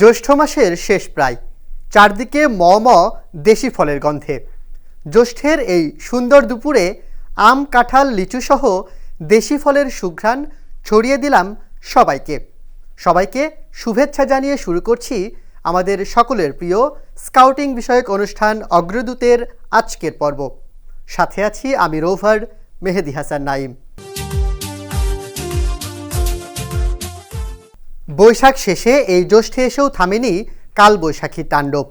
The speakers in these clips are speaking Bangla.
জ্যৈষ্ঠ মাসের শেষ প্রায়। চারদিকে ম ম দেশি ফলের গন্ধে। জ্যৈষ্ঠের এই সুন্দর দুপুরে আম, কাঁঠাল, লিচুসহ দেশি ফলের সুঘ্রাণ ছড়িয়ে দিলাম সবাইকে। সবাইকে শুভেচ্ছা জানিয়ে শুরু করছি আমাদের সকলের প্রিয় স্কাউটিং বিষয়ক অনুষ্ঠান অগ্রদূতের আজকের পর্ব। সাথে আছি আমি রোভার মেহেদি হাসান নাইম বৈশাখ শেষে এই জ্যৈষ্ঠে এসেও থামেনি কাল বৈশাখীর তাণ্ডব।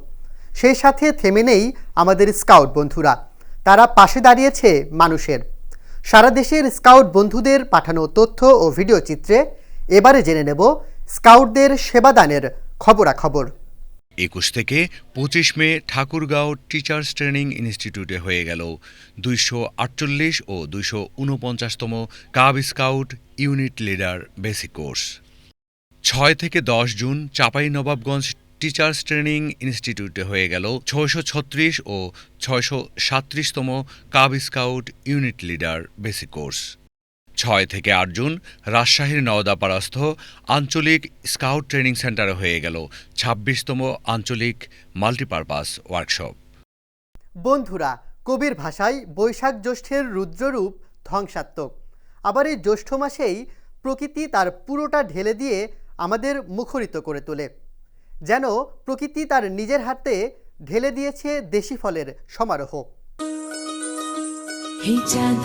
সেই সাথে থেমে নেই আমাদের স্কাউট বন্ধুরা। তারা পাশে দাঁড়িয়েছে মানুষের। সারা দেশের স্কাউট বন্ধুদের পাঠানো তথ্য ও ভিডিও চিত্রে এবারে জেনে নেব স্কাউটদের সেবাদানের খবরাখবর। একুশ থেকে পঁচিশ মে ঠাকুরগাঁও টিচার্স ট্রেনিং ইনস্টিটিউটে হয়ে গেল দুইশো আটচল্লিশ ও দুইশো উনপঞ্চাশতম cub scout unit leader basic course. ছয় থেকে দশ June Chapai Nawabganj teachers training ইনস্টিটিউটে হয়ে গেল ছয়শো ছত্রিশ ও ছয়শো সাত্রিশতম cub scout unit leader basic course. ছয় থেকে আট জুন রাজশাহীর নওদাপাড়াস্থ আঞ্চলিক স্কাউট ট্রেনিং সেন্টারে হয়ে গেল ছাব্বিশতম আঞ্চলিক মাল্টিপারপাস ওয়ার্কশপ। বন্ধুরা, কবির ভাষায় বৈশাখ জ্যৈষ্ঠের রুদ্ররূপ ধ্বংসাত্মক। আবার এই জ্যৈষ্ঠ মাসেই প্রকৃতি তার পুরোটা ঢেলে দিয়ে আমাদের মুখরিত করে তোলে, যেন প্রকৃতি তার নিজের হাতে ঢেলে দিয়েছে দেশি ফলের সমারোহ। চাঁদ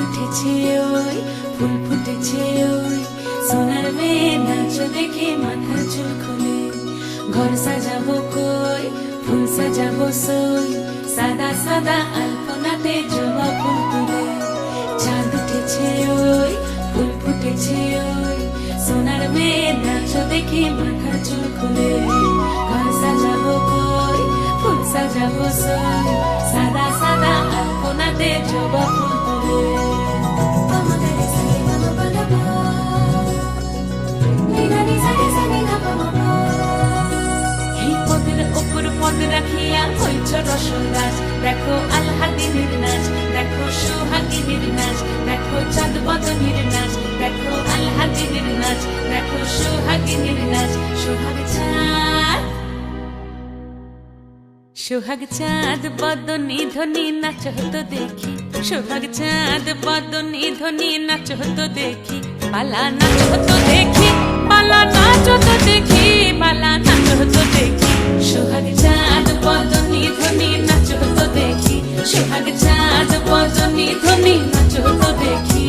সাদা সাদা চাঁদ উঠেছে ওই, ফুল ফুটেছে ওই সোনার মেয়ে নাচ দেখে মাথার চুল খুলে। ঘর সাজাবো কই? ফুল সাজাবো সই। সাদা সাদা আলপনাতে জবা ফুল রাখিয়া হইছ গাছ দেখো আলহাদিনীর নাচ, দেখো সোহাগিনীর নাচ, দেখো চাঁদ বদনীর নাচ। দেখো আলহাদিনীর নাচ, দেখো নাচ, সোহাগ চাঁদ। সোহাগ চাঁদ বদনী ধ্বনি নাচ হতো দেখি, সোহাগ চাঁদ বদনী ধ্বনি নাচ হতো দেখি, পালা নাচ হতো দেখি, পালা নাচ হতো দেখি, পালা নাচ হতো দেখি। সোহাগ চাঁদ বদনী ধ্বনি নাচ হতো দেখি, সোহাগ চাঁদ বদনী ধ্বনি নাচ হতো দেখি।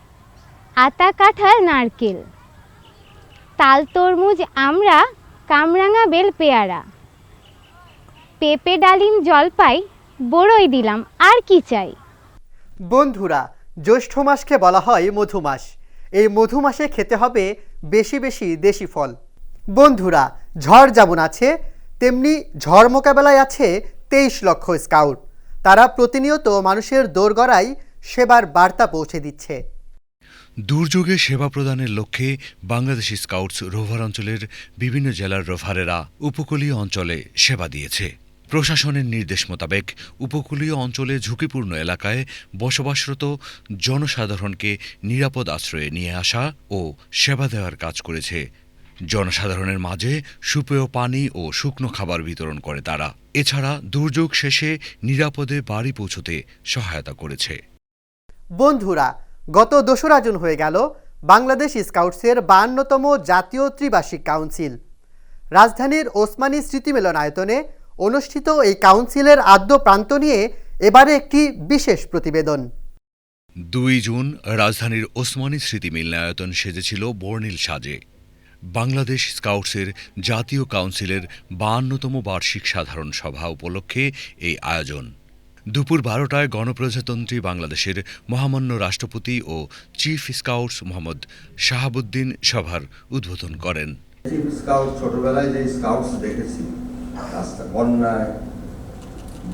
আতা কাঁঠাল নারকেল। তাল তরমুজ আমরা কামরাঙা বেল পেয়ারা। পেঁপে ডালিম জলপাই, বড়ই দিলাম, আর কি চাই? বন্ধুরা, জ্যৈষ্ঠ মাসকে বলা হয় মধুমাস। এই মধুমাসে খেতে হবে বেশি বেশি দেশি ফল। বন্ধুরা, ঝড় যেমন আছে, তেমনি ঝড় মোকাবেলায় আছে তেইশ লক্ষ স্কাউট। তারা প্রতিনিয়ত মানুষের দোরগড়ায় সেবার বার্তা পৌঁছে দিচ্ছে। দুর্যোগে সেবা প্রদানের লক্ষ্যে বাংলাদেশ স্কাউটস রোভার অঞ্চলের বিভিন্ন জেলার রোভারেরা উপকূলীয় অঞ্চলে সেবা দিয়েছে। প্রশাসনের নির্দেশ মোতাবেক উপকূলীয় অঞ্চলে ঝুঁকিপূর্ণ এলাকায় বসবাসরত জনসাধারণকে নিরাপদ আশ্রয়ে নিয়ে আসা ও সেবা দেওয়ার কাজ করেছে। জনসাধারণের মাঝে সুপেয় পানি ও শুকনো খাবার বিতরণ করে তারা। এছাড়া দুর্যোগ শেষে নিরাপদে বাড়ি পৌঁছতে সহায়তা করেছে। বন্ধুরা গত দোসরা জুন হয়ে গেল বাংলাদেশ স্কাউটসের বায়ান্নতম জাতীয় ত্রিবার্ষিক কাউন্সিল। রাজধানীর ওসমানী স্মৃতিমেলন আয়তনে অনুষ্ঠিত এই কাউন্সিলের আদ্য প্রান্ত নিয়ে এবারে একটি বিশেষ প্রতিবেদন। দুই জুন রাজধানীর ওসমানী স্মৃতি মিলনায়তন সেজেছিল বর্ণিল সাজে। বাংলাদেশ স্কাউটসের জাতীয় কাউন্সিলের বাহান্নতম বার্ষিক সাধারণ সভা উপলক্ষে এই আয়োজন। দুপুর বারোটায় গণপ্রজাতন্ত্রী বাংলাদেশের মহামান্য রাষ্ট্রপতি ও চিফ স্কাউটস মোহাম্মদ শাহাবুদ্দিন সভার উদ্বোধন করেন। চিফ স্কাউট ছোটবেলায় যে স্কাউটস দেখেছি, রাস্তা, বন্যায়,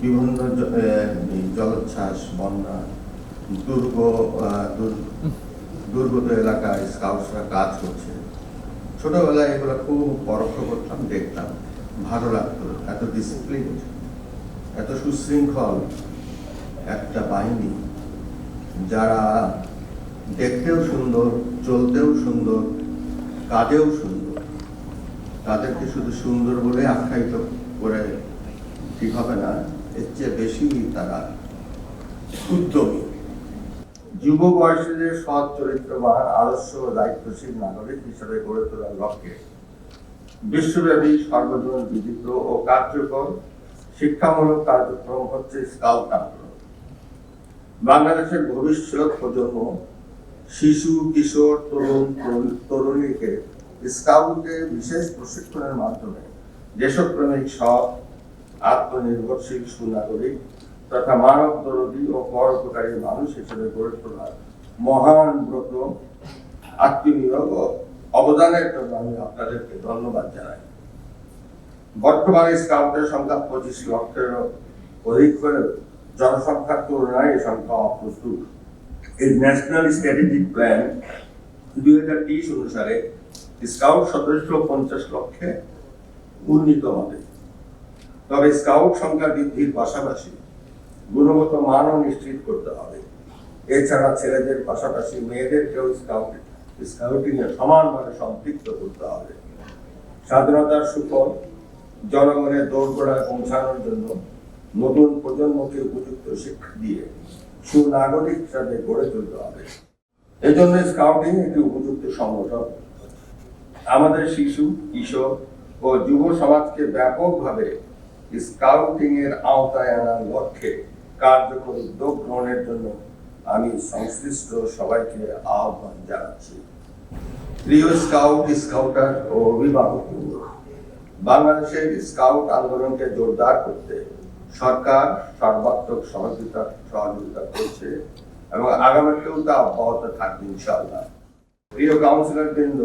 বিভিন্ন জলোচ্ছ্বাস, বন্যা, দুর্গ দুর্গত এলাকায় স্কাউটসরা কাজ করছে। ছোটবেলায় এগুলো খুব পরোক্ষ করতাম, দেখতাম, ভালো লাগতো, এত ডিসিপ্লিন এত সুশৃঙ্খল একটা বাহিনী, যারা দেখতেও সুন্দর, চলতেও সুন্দর, কাজেও সুন্দর, তাদেরকে শুধু সুন্দর বলে আখ্যায়িত করে ঠিক হবে না, এর চেয়ে বেশি তারা উদ্যমী যুব বয়সীদের সৎ চরিত্রবান, আদর্শ দায়িত্বশীল নাগরিক হিসেবে গড়ে তোলার লক্ষ্যে বিশ্বব্যাপী সর্বজন বিদিত ও কার্যকর শিক্ষামূলক কার্যক্রম হচ্ছে স্কাউট আন্দোলন বাংলাদেশের ভবিষ্যৎ প্রজন্ম শিশু, কিশোর, তরুণ, তরুণ- তরুণীকে স্কাউটে বিশেষ প্রশিক্ষণের মাধ্যমে দেশপ্রেমিক, সৎ, আত্মনির্ভরশীল সুনাগরিক তথা মানব দরদী ও পরোপকারী মানুষ হিসেবে গড়ে তোলার মহান ব্রত, আত্মনিয়োগ ও অবদানের জন্য আমি আপনাদেরকে ধন্যবাদ জানাই। বর্তমানে স্কাউটের সংখ্যা পঁচিশ লক্ষের অধিক হলেও জনসংখ্যার তুলনায় এই সংখ্যা অপ্রস্তুত। এই ন্যাশনাল স্ট্র্যাটেজিক প্ল্যান দুই হাজার তেইশ অনুসারে স্কাউট সদস্য পঞ্চাশ লক্ষে উন্নীত হবে। তবে স্কাউট সংখ্যা বৃদ্ধির পাশাপাশি গুণগত মানও নিশ্চিত করতে হবে। এছাড়া ছেলেদের পাশাপাশি মেয়েদেরকেও স্কাউট স্কাউটিং এ সমানভাবে সম্পৃক্ত করতে হবে। স্বাধীনতার সুফল জনগণের দোরগোড়ায় পৌঁছানোর জন্য নতুন প্রজন্মকে উপযুক্ত শিক্ষা দিয়ে সুনাগরিক হিসাবে গড়ে তুলতে হবে। এজন্য স্কাউটিং একটি উপযুক্ত সংগঠন। আমাদের শিশু, কিশোর ও যুব সমাজকে ব্যাপকভাবে স্কাউটিং এর আওতায় আনার লক্ষ্যে কার্যকর উদ্যোগ গ্রহণের জন্য আমি সংশ্লিষ্ট সবাইকে আহ্বান জানাচ্ছি। প্রিয় স্কাউট স্কাউটার ও অভিভাবক বাংলাদেশের স্কাউট আন্দোলনকে জোরদার করতে সরকার সর্বাত্মক সহযোগিতা সহযোগিতা করছে এবং আগামীতেও তা অব্যাহত থাকবে ইনশাআল্লাহ। প্রিয় কাউন্সিলর বৃন্দ,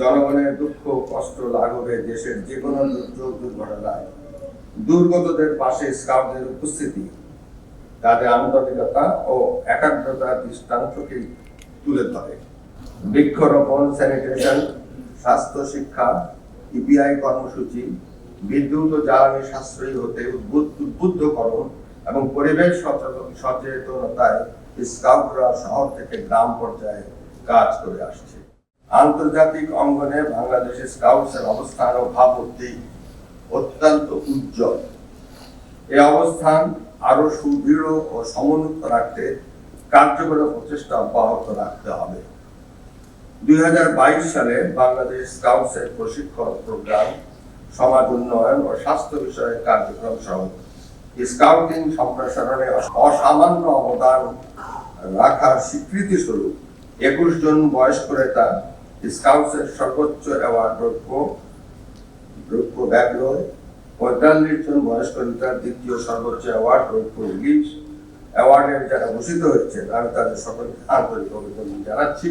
জনগণের দুঃখ, কষ্ট লাঘবে দেশের যে কোনো দুর্যোগ, দুর্ঘটনায় দুর্গতদের পাশে স্কাউটদের উপস্থিতি, তাদের আন্তরিকতা ও একাগ্রতার দৃষ্টান্তকেই তুলে ধরে। বৃক্ষরোপণ, স্যানিটেশন, স্বাস্থ্য, শিক্ষা ইপিআই কর্মসূচি, বিদ্যুৎ ও জ্বালানি সাশ্রয়ী হতে উদ্বুদ্ধ উদ্বুদ্ধকরণ এবং পরিবেশ সচেতন- সচেতনতায় স্কাউটরা শহর থেকে গ্রাম পর্যায়ে কাজ করে আসছে। আন্তর্জাতিক অঙ্গনে বাংলাদেশের স্কাউটসের অবস্থান ও ভাবমূর্তি অত্যন্ত উজ্জ্বল। এই অবস্থান আরও সুদৃঢ় ও সমুন্নত রাখতে কার্যকর প্রচেষ্টা অব্যাহত রাখতে হবে। দুই হাজার বাইশ সালে বাংলাদেশ স্কাউটসের প্রশিক্ষণ প্রোগ্রাম, সমাজ উন্নয়ন ও স্বাস্থ্য বিষয়ক কার্যক্রম সহ স্কাউটিং সম্প্রসারণে অসামান্য অবদান রাখার স্বীকৃতি স্বরূপ একুশ জন বয়স্ক নেতা স্কাউটসের সর্বোচ্চ অ্যাওয়ার্ড রৌপ্য রৌপ্য ব্যাগরয় পঁয়তাল্লিশ জন বয়স্ক নেতার দ্বিতীয় সর্বোচ্চ অ্যাওয়ার্ড রৌপ্য ইলিশ অ্যাওয়ার্ডের যারা ভূষিত হয়েছেন, আমি তাদের সকলকে আন্তরিক অভিনন্দন জানাচ্ছি।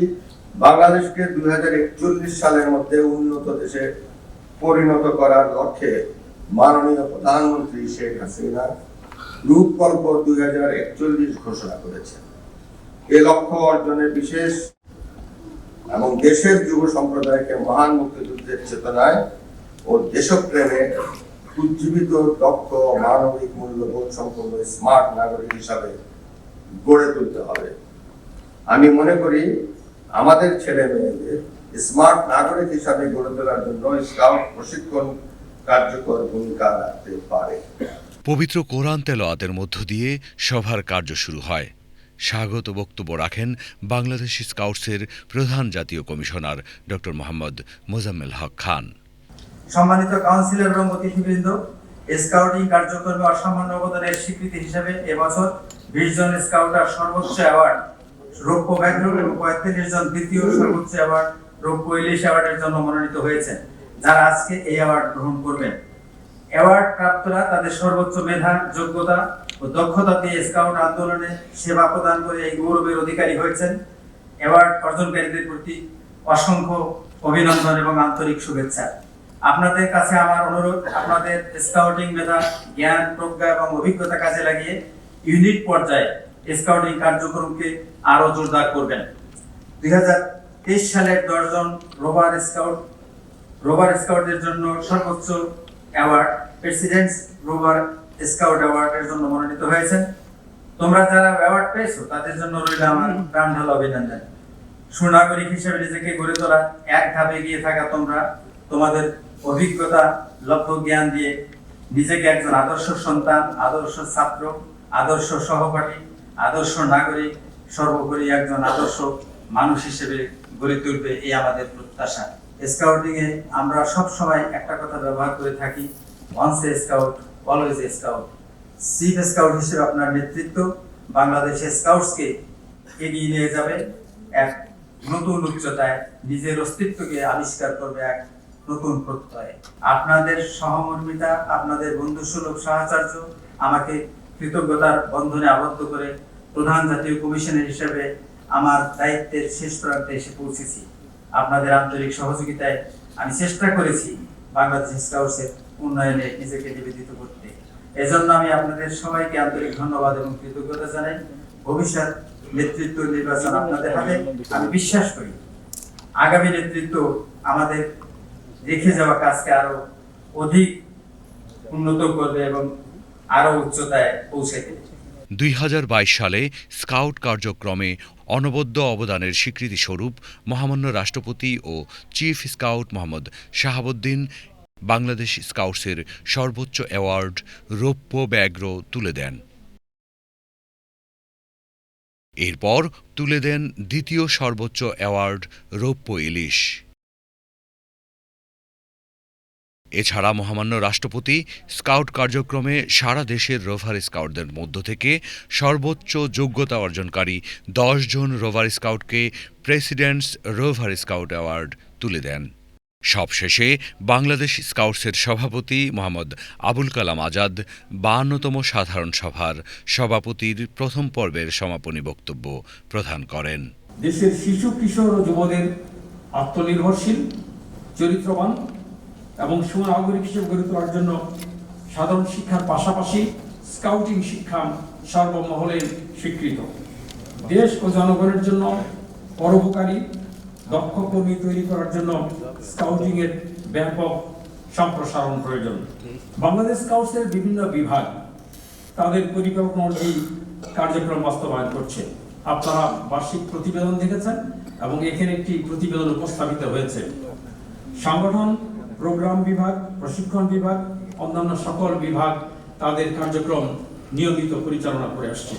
বাংলাদেশকে দুই হাজার একচল্লিশ সালের মধ্যে উন্নত দেশে পরিণত করার লক্ষ্যে মাননীয় প্রধানমন্ত্রী শেখ হাসিনা রূপকল্প দুই হাজার একচল্লিশ ঘোষণা করেছেন। এ লক্ষ্য অর্জনে বিশেষ এবং দেশের যুব সম্প্রদায়কে মহান মুক্তিযুদ্ধের চেতনায় ও দেশপ্রেমে উজ্জীবিত, দক্ষ, মানবিক, মূল্যবোধ সম্পন্ন স্মার্ট নাগরিক হিসাবে গড়ে তুলতে হবে। আমি মনে করি আমাদের ছেলে মেয়েদের স্মার্ট নাগরিক হিসাবে গড়ে তোলার জন্য স্কাউট প্রশিক্ষণ কার্যকর ভূমিকা রাখতে পারে। পবিত্র কোরআন তেলাওয়াতের মধ্য দিয়ে সভার কার্য শুরু হয়। স্বাগত বক্তব্য রাখেন বাংলাদেশ স্কাউটসের প্রধান জাতীয় কমিশনার ডক্টর মোহাম্মদ মোজাম্মেল হক খান। সম্মানিত কাউন্সিলর এবং অতিথিবৃন্দ স্কাউটিং কার্যক্রমে অসামান্য অবদানের স্বীকৃতি হিসেবে এবছর বিশ জন স্কাউটার সর্বোচ্চ অ্যাওয়ার্ড রৌপ্য এবং পঁয়তাল্লিশ জন দ্বিতীয় সর্বোচ্চ অ্যাওয়ার্ড রৌপ্য ইলিশ অ্যাওয়ার্ডের জন্য মনোনীত যারা আজকে এই অ্যাওয়ার্ড গ্রহণ করবেন। অ্যাওয়ার্ড প্রাপ্তরা তাদের সর্বোচ্চ মেধা, যোগ্যতা ও দক্ষতা দিয়ে স্কাউট আন্দোলনে সেবা প্রদান করে এই গৌরবের অধিকারী হয়েছেন। অ্যাওয়ার্ড অর্জনকারীদের প্রতি অসংখ্য অভিনন্দন এবং আন্তরিক শুভেচ্ছা। আপনাদের কাছে আমার অনুরোধ, আপনাদের স্কাউটিং মেধা, জ্ঞান, প্রজ্ঞা এবং অভিজ্ঞতা কাজে লাগিয়ে ইউনিট পর্যায়ে স্কাউটিং কার্যক্রমকে আরও জোরদার করবেন। দুই তেইশ সালের দশজন রোভার স্কাউট, রোভার জন্য সর্বোচ্চ অ্যাওয়ার্ড, প্রেসিডেন্টস রোভার স্কাউট অ্যাওয়ার্ডের জন্য মনোনীত হয়েছেন। তোমরা যারা অ্যাওয়ার্ড পেয়েছ, তাদের জন্য রইল আমার প্রাণ ঢালা অভিনন্দন। সুনাগরিক হিসেবে নিজেকে গড়ে তোলা এক ধাপে এগিয়ে থাকা তোমরা, তোমাদের অভিজ্ঞতা, লক্ষ্য, জ্ঞান দিয়ে নিজেকে একজন আদর্শ সন্তান, আদর্শ ছাত্র, আদর্শ সহপাঠী আদর্শ নাগরিক, সর্বোপরি একজন আদর্শ মানুষ হিসেবে গড়ে তুলবে এই আমাদের প্রত্যাশা। স্কাউটিং এ আমরা সব সময় একটা কথা ব্যবহার করে থাকি once a scout always a scout chief scout হিসেবে আপনার নেতৃত্ব বাংলাদেশের স্কাউটসকে এগিয়ে নিয়ে যাবে। এক নতুন উচ্চতায় নিজের অস্তিত্বকে আবিষ্কার করবে এক নতুন প্রত্যয়ে। আপনাদের সহমর্মিতা, আপনাদের বন্ধুসুলভ সাহচর্য আমাকে কৃতজ্ঞতার বন্ধনে আবদ্ধ করে প্রধান জাতীয় কমিশনের হিসেবে আমার দায়িত্বের শেষ প্রান্তে এসে পৌঁছেছি। আপনাদের আন্তরিক সহযোগিতায় আমি চেষ্টা করেছি বাংলাদেশ স্কাউটসের উন্নয়নে নিজেকে নিবেদিত করতে। এজন্য আমি আপনাদের সবাইকে আন্তরিক ধন্যবাদ এবং কৃতজ্ঞতা জানাই। ভবিষ্যৎ নেতৃত্ব নির্বাচন আপনাদের হাতে। আমি বিশ্বাস করি, আগামী নেতৃত্ব আমাদের রেখে যাওয়া কাজকে আরও অধিক উন্নত করবে এবং আরও উচ্চতায় পৌঁছে দেবে। দুই হাজার বাইশ সালে স্কাউট কার্যক্রমে অনবদ্য অবদানের স্বীকৃতিস্বরূপ মহামান্য রাষ্ট্রপতি ও চিফ স্কাউট মোহাম্মদ শাহাবুদ্দিন বাংলাদেশ স্কাউটসের সর্বোচ্চ অ্যাওয়ার্ড রৌপ্য ব্যাঘ্র তুলে দেন। এরপর তুলে দেন দ্বিতীয় সর্বোচ্চ অ্যাওয়ার্ড রৌপ্য ইলিশ। এছাড়া মহামান্য রাষ্ট্রপতি স্কাউট কার্যক্রমে সারা দেশের রোভার স্কাউটদের মধ্য থেকে সর্বোচ্চ যোগ্যতা অর্জনকারী জন রোভার স্কাউটকে প্রেসিডেন্টস রোভার স্কাউট অ্যাওয়ার্ড তুলে দেন। সবশেষে বাংলাদেশ স্কাউটসের সভাপতি মোহাম্মদ আবুল কালাম আজাদ, বাহান্নতম সাধারণ সভার সভাপতির প্রথম পর্বের সমাপনী বক্তব্য প্রদান করেন। দেশের শিশু, কিশোর ও যুবদের আত্মনির্ভরশীল, চরিত্রবান এবং সুনাগরিক হিসেবে গড়ে তোলার জন্য সাধারণ শিক্ষার পাশাপাশি স্কাউটিং শিক্ষা সর্বমহলে স্বীকৃত। দেশ ও জনগণের জন্য পরোপকারী, দক্ষ কর্মী তৈরি করার জন্য স্কাউটিং এর ব্যাপক সম্প্রসারণ প্রয়োজন। বাংলাদেশ স্কাউটসের বিভিন্ন বিভাগ তাদের পরিকল্পনা অনুযায়ী কার্যক্রম বাস্তবায়ন করছে। আপনারা বার্ষিক প্রতিবেদন দেখেছেন এবং এখানে একটি প্রতিবেদন উপস্থাপিত হয়েছে। সংগঠন প্রোগ্রাম বিভাগ, প্রশিক্ষণ বিভাগ, অন্যান্য সকল বিভাগ তাদের কার্যক্রম নিয়মিত পরিচালনা করে আসছে।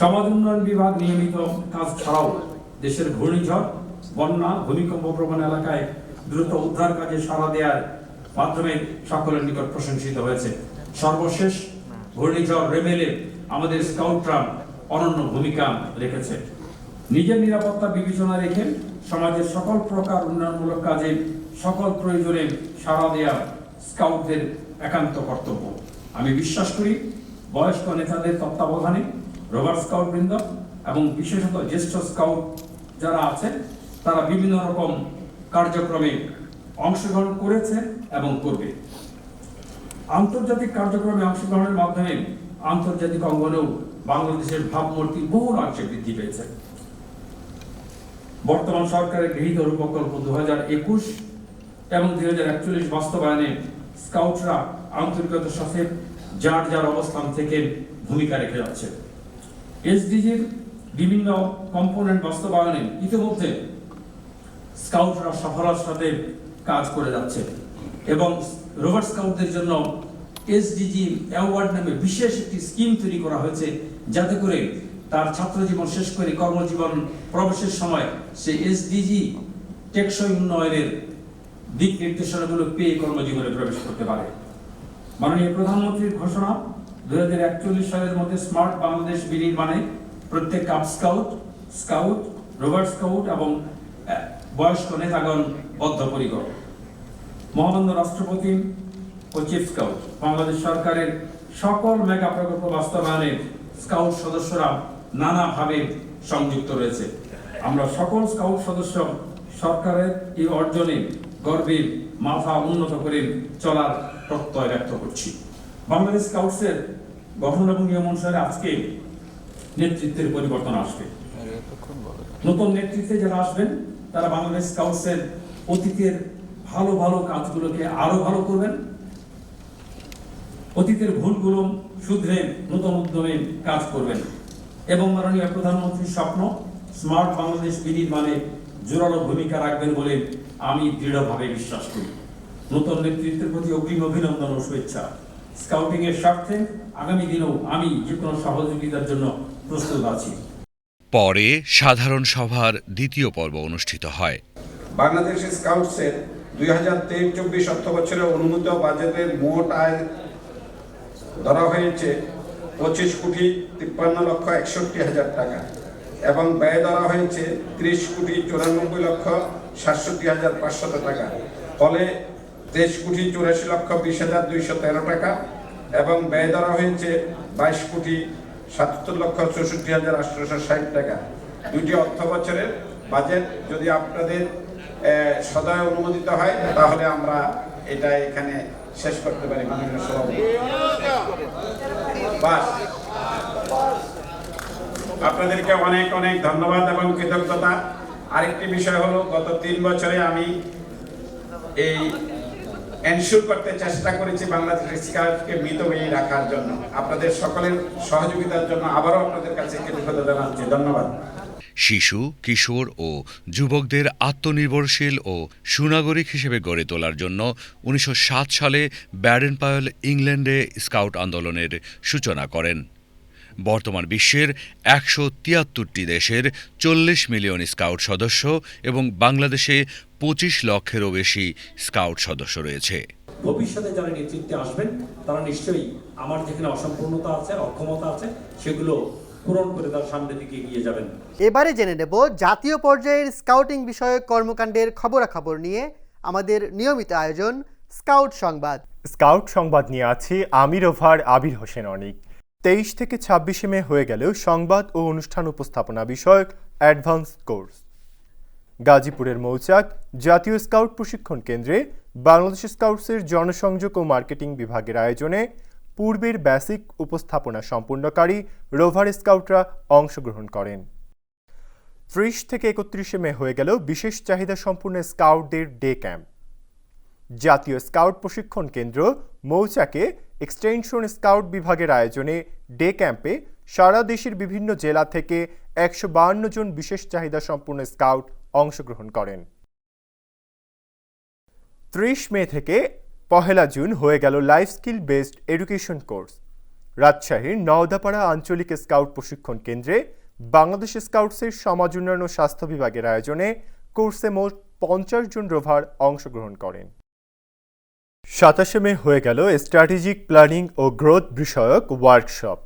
সমাজ উন্নয়ন বিভাগ নিয়মিত কাজ ছাড়াও দেশের ঘূর্ণিঝড়, বন্যা, ভূমিকম্প প্রবণ এলাকায় দ্রুত উদ্ধার কাজে সাড়া দেওয়ার মাধ্যমে সকলের নিকট প্রশংসিত হয়েছে। সর্বশেষ ঘূর্ণিঝড় রেমেলে আমাদের স্কাউটরা অনন্য ভূমিকা রেখেছে। নিজের নিরাপত্তা বিবেচনা রেখে সমাজের সকল প্রকার উন্নয়নমূলক কাজে সকল প্রয়োজনে সাড়া দেওয়া স্কাউটদের একান্ত কর্তব্য। আমি বিশ্বাস করি, বয়স্ক নেতাদের তত্ত্বাবধানে রোভার স্কাউট বৃন্দ এবং বিশেষত জ্যেষ্ঠ স্কাউট যারা আছে তারা বিভিন্ন রকম কার্যক্রমে অংশগ্রহণ করেছে এবং করবে। আন্তর্জাতিক কার্যক্রমে অংশগ্রহণের মাধ্যমে আন্তর্জাতিক অঙ্গনেও বাংলাদেশের ভাবমূর্তি বহু অংশে বৃদ্ধি পেয়েছে। বর্তমান সরকারের গৃহীত রূপকল্প দু হাজার একুশ এবং দুই হাজার একচল্লিশ বাস্তবায়নে স্কাউটরা আন্তরিকতার সাথে যার যার অবস্থান থেকে ভূমিকা রেখে যাচ্ছে। এসডিজির বিভিন্ন কম্পোনেন্ট বাস্তবায়নে ইতিমধ্যে স্কাউটরা সফলতার সাথে কাজ করে যাচ্ছে এবং রোভার স্কাউটদের জন্য এসডিজি অ্যাওয়ার্ড নামে বিশেষ একটি স্কিম তৈরি করা হয়েছে যাতে করে তার ছাত্র জীবন শেষ করে কর্মজীবন প্রবেশের সময় সে এসডিজি টেকসই উন্নয়নের দিক নির্দেশনাগুলো পেয়ে কর্মজীবনে প্রবেশ করতে পারে। মাননীয় প্রধানমন্ত্রীর ঘোষণা, দুই সালের মধ্যে স্মার্ট বাংলাদেশ বিনির্মাণে প্রত্যেক cub scout scout rover scout এবং বয়স্ক নেতাগণ বদ্ধপরিকর। মহামান্য রাষ্ট্রপতি ও চিফ স্কাউট, বাংলাদেশ সরকারের সকল মেগা প্রকল্প বাস্তবায়নে স্কাউট সদস্যরা নানাভাবে সংযুক্ত রয়েছে। আমরা সকল স্কাউট সদস্য সরকারের এই অর্জনে গর্বে মাথা উন্নত করে চলার প্রত্যয় ব্যক্ত করছি। বাংলাদেশ স্কাউটসের গঠন এবং নিয়ম অনুসারে আজকে নেতৃত্বের পরিবর্তন আসবে। নতুন নেতৃত্বে যারা আসবেন তারা বাংলাদেশ স্কাউটসের অতীতের ভালো ভালো কাজগুলোকে আরও ভালো করবেন। অতীতের ভুলগুলো শুধরে নতুন উদ্যমে কাজ করবেন। এবং মাননীয় প্রধানমন্ত্রীর স্বপ্ন স্মার্ট বাংলাদেশ বিনির্মাণে জোরালো ভূমিকা রাখবেন বলে আমি দৃঢ়ভাবে বিশ্বাস করি। নতুন নেতৃত্বের প্রতি অগ্রিম অভিনন্দন ও শুভেচ্ছা। স্কাউটিং এর স্বার্থে আগামী দিনেও আমি যে কোনো সহযোগিতার জন্য প্রস্তুত আছি। পরে সাধারণ সভার দ্বিতীয় পর্ব অনুষ্ঠিত হয়। বাংলাদেশ স্কাউটসের দুই হাজার তেইশ চব্বিশ অর্থ বছরে অনুমোদিত বাজেটের মোট আয় ধরা হয়েছে পঁচিশ কোটি তিপ্পান্ন লক্ষ একষট্টি হাজার টাকা এবং ব্যয় ধরা হয়েছে ত্রিশ কোটি চুরানব্বই লক্ষ সাতষট্টি হাজার পাঁচশত টাকা। ফলে তেইশ কোটি চুরাশি লক্ষ বিশ হাজার দুইশো তেরো টাকা এবং ব্যয় ধরা হয়েছে বাইশ কোটি সাতাত্তর লক্ষ চৌষট্টি হাজার আটশোশো ষাট টাকা। দুইটি অর্থ বছরের বাজেট যদি আপনাদের সদয় অনুমোদিত হয়, তাহলে আমরা এটা এখানে শেষ করতে পারি মাননীয় সভাপতি বাস। আপনাদেরকে অনেক অনেক ধন্যবাদ এবং কৃতজ্ঞতা। আরেকটি বিষয় হলো, গত তিন বছরে আমি এই এনশিওর করতে চেষ্টা করেছি বাংলাদেশ স্কাউটকে মিতব্যয়ী রাখার জন্য। আপনাদের সকলের সহযোগিতার জন্য আবারও আপনাদের কাছে কৃতজ্ঞতা জানাচ্ছি। ধন্যবাদ। শিশু, কিশোর ও যুবকদের আত্মনির্ভরশীল ও সুনাগরিক হিসেবে গড়ে তোলার জন্য উনিশশো সাত সালে ব্যাডেন পায়েল ইংল্যান্ডে স্কাউট আন্দোলনের সূচনা করেন। বর্তমান বিশ্বের একশো তিয়াত্তরটি দেশের চল্লিশ মিলিয়ন স্কাউট সদস্য এবং বাংলাদেশে পঁচিশ লক্ষেরও বেশি স্কাউট সদস্য রয়েছে। ভবিষ্যতে যারা নেতৃত্বে আসবেন তারা নিশ্চয়ই আমার যেখানে অসম্পূর্ণতা আছে অক্ষমতা আছে সেগুলো পূরণ করে তার সামনের দিকে এগিয়ে যাবেন। এবারে জেনে নেব জাতীয় পর্যায়ের স্কাউটিং বিষয়ক কর্মকাণ্ডের খবরাখবর নিয়ে আমাদের নিয়মিত আয়োজন স্কাউট সংবাদ। স্কাউট সংবাদ নিয়ে আছি আমির ওভার আবির হোসেন অনিক। তেইশ থেকে ছাব্বিশে মে হয়ে গেলেও সংবাদ ও অনুষ্ঠান উপস্থাপনা বিষয়ক অ্যাডভান্স কোর্স। গাজীপুরের মৌচাক জাতীয় স্কাউট প্রশিক্ষণ কেন্দ্রে বাংলাদেশ স্কাউটসের জনসংযোগ ও মার্কেটিং বিভাগের আয়োজনে পূর্বের বেসিক উপস্থাপনা সম্পূর্ণকারী রোভার স্কাউটরা অংশগ্রহণ করেন। ত্রিশ থেকে একত্রিশে মে হয়ে গেল বিশেষ চাহিদা সম্পূর্ণ স্কাউটদের ডে ক্যাম্প। জাতীয় স্কাউট প্রশিক্ষণ কেন্দ্র মৌচাকে এক্সটেনশন স্কাউট বিভাগের আয়োজনে ডে ক্যাম্পে সারা দেশের বিভিন্ন জেলা থেকে একশো বাহান্ন জন বিশেষ চাহিদা সম্পূর্ণ স্কাউট অংশগ্রহণ করেন। ত্রিশ মে থেকে পহেলা জুন হয়ে গেল life skill based education course. রাজশাহীর নওদাপাড়া আঞ্চলিক স্কাউট প্রশিক্ষণ কেন্দ্রে বাংলাদেশ স্কাউটসের সমাজ উন্নয়ন ও স্বাস্থ্য বিভাগের আয়োজনে কোর্সে মোট পঞ্চাশ জন রোভার অংশগ্রহণ করেন। সাতাশে মে হয়ে গেল স্ট্র্যাটেজিক প্ল্যানিং ও গ্রোথ বিষয়ক ওয়ার্কশপ।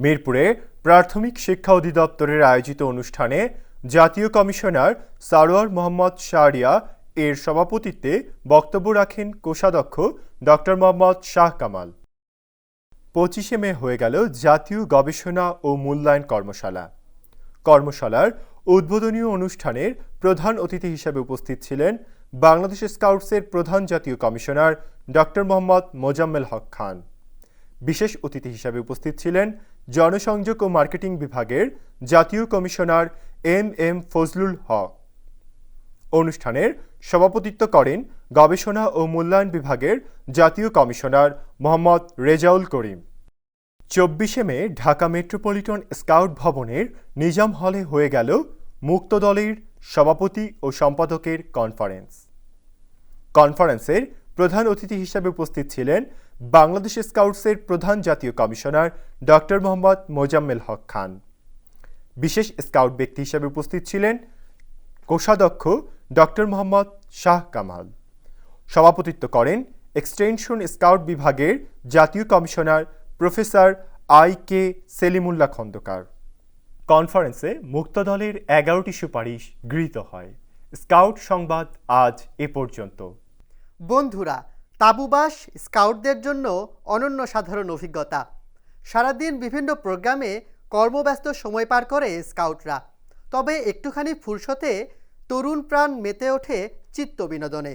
মিরপুরে প্রাথমিক শিক্ষা অধিদপ্তরের আয়োজিত অনুষ্ঠানে জাতীয় কমিশনার সারোয়ার মোহাম্মদ শাহরিয়া এর সভাপতিত্বে বক্তব্য রাখেন কোষাধ্যক্ষ ডক্টর মোহাম্মদ শাহ কামাল। পঁচিশে মে হয়ে গেল জাতীয় গবেষণা ও মূল্যায়ন কর্মশালা। কর্মশালার উদ্বোধনীয় অনুষ্ঠানের প্রধান অতিথি হিসেবে উপস্থিত ছিলেন বাংলাদেশ স্কাউটসের প্রধান জাতীয় কমিশনার ডক্টর মোহাম্মদ মোজাম্মেল হক খান। বিশেষ অতিথি হিসেবে উপস্থিত ছিলেন জনসংযোগ ও মার্কেটিং বিভাগের জাতীয় commissioner M M Fazlul Haque. অনুষ্ঠানের সভাপতিত্ব করেন গবেষণা ও মূল্যায়ন বিভাগের জাতীয় কমিশনার মোহাম্মদ রেজাউল করিম। চব্বিশে মে ঢাকা মেট্রোপলিটন স্কাউট ভবনের নিজাম হলে হয়ে গেল মুক্তদলের সভাপতি ও সম্পাদকের কনফারেন্স। কনফারেন্সের প্রধান অতিথি হিসেবে উপস্থিত ছিলেন বাংলাদেশ স্কাউটসের প্রধান জাতীয় কমিশনার ডক্টর মোহাম্মদ মোজাম্মেল হক খান। বিশেষ স্কাউট ব্যক্তি হিসেবে উপস্থিত ছিলেন কোষাধ্যক্ষ ডক্টর মোহাম্মদ শাহ কামাল। সভাপতিত্ব করেন এক্সটেনশন স্কাউট বিভাগের জাতীয় commissioner professor I K Selimullah Khandaker. কনফারেন্সে মুক্ত দলের এগারোটি সুপারিশ গৃহীত হয়। স্কাউট সংবাদ আজ এ পর্যন্ত। বন্ধুরা তাবুবাস স্কাউটদের জন্য অনন্য সাধারণ অভিজ্ঞতা। সারাদিন বিভিন্ন প্রোগ্রামে কর্মব্যস্ত সময় পার করে স্কাউটরা। তবে একটুখানি ফুরসতে তরুণ প্রাণ মেতে ওঠে চিত্ত বিনোদনে।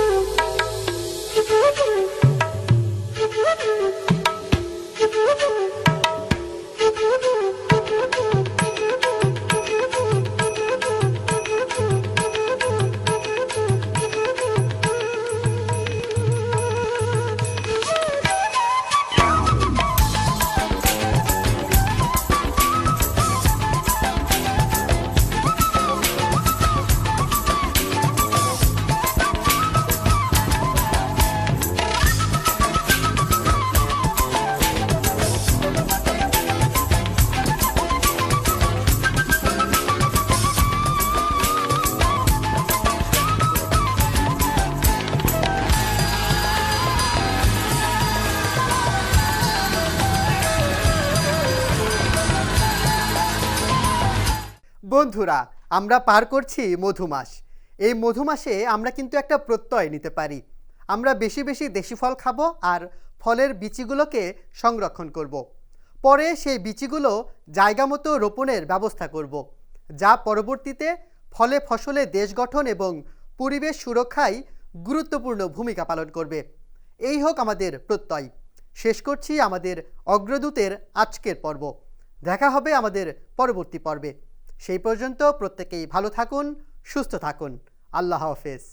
বন্ধুরা, আমরা পার করছি মধুমাস। এই মধুমাসে আমরা কিন্তু একটা প্রত্যয় নিতে পারি। আমরা বেশি বেশি দেশি ফল খাব আর ফলের বিচিগুলোকে সংরক্ষণ করব। পরে সেই বিচিগুলো জায়গা মতো রোপণের ব্যবস্থা করব। যা পরবর্তীতে ফলে ফসলে দেশ গঠন এবং পরিবেশ সুরক্ষায় গুরুত্বপূর্ণ ভূমিকা পালন করবে। এই হোক আমাদের প্রত্যয়। শেষ করছি আমাদের অগ্রদূতের আজকের পর্ব। দেখা হবে আমাদের পরবর্তী পর্বে। সেই পর্যন্ত প্রত্যেকেই ভালো থাকুন সুস্থ থাকুন। আল্লাহ হাফেজ।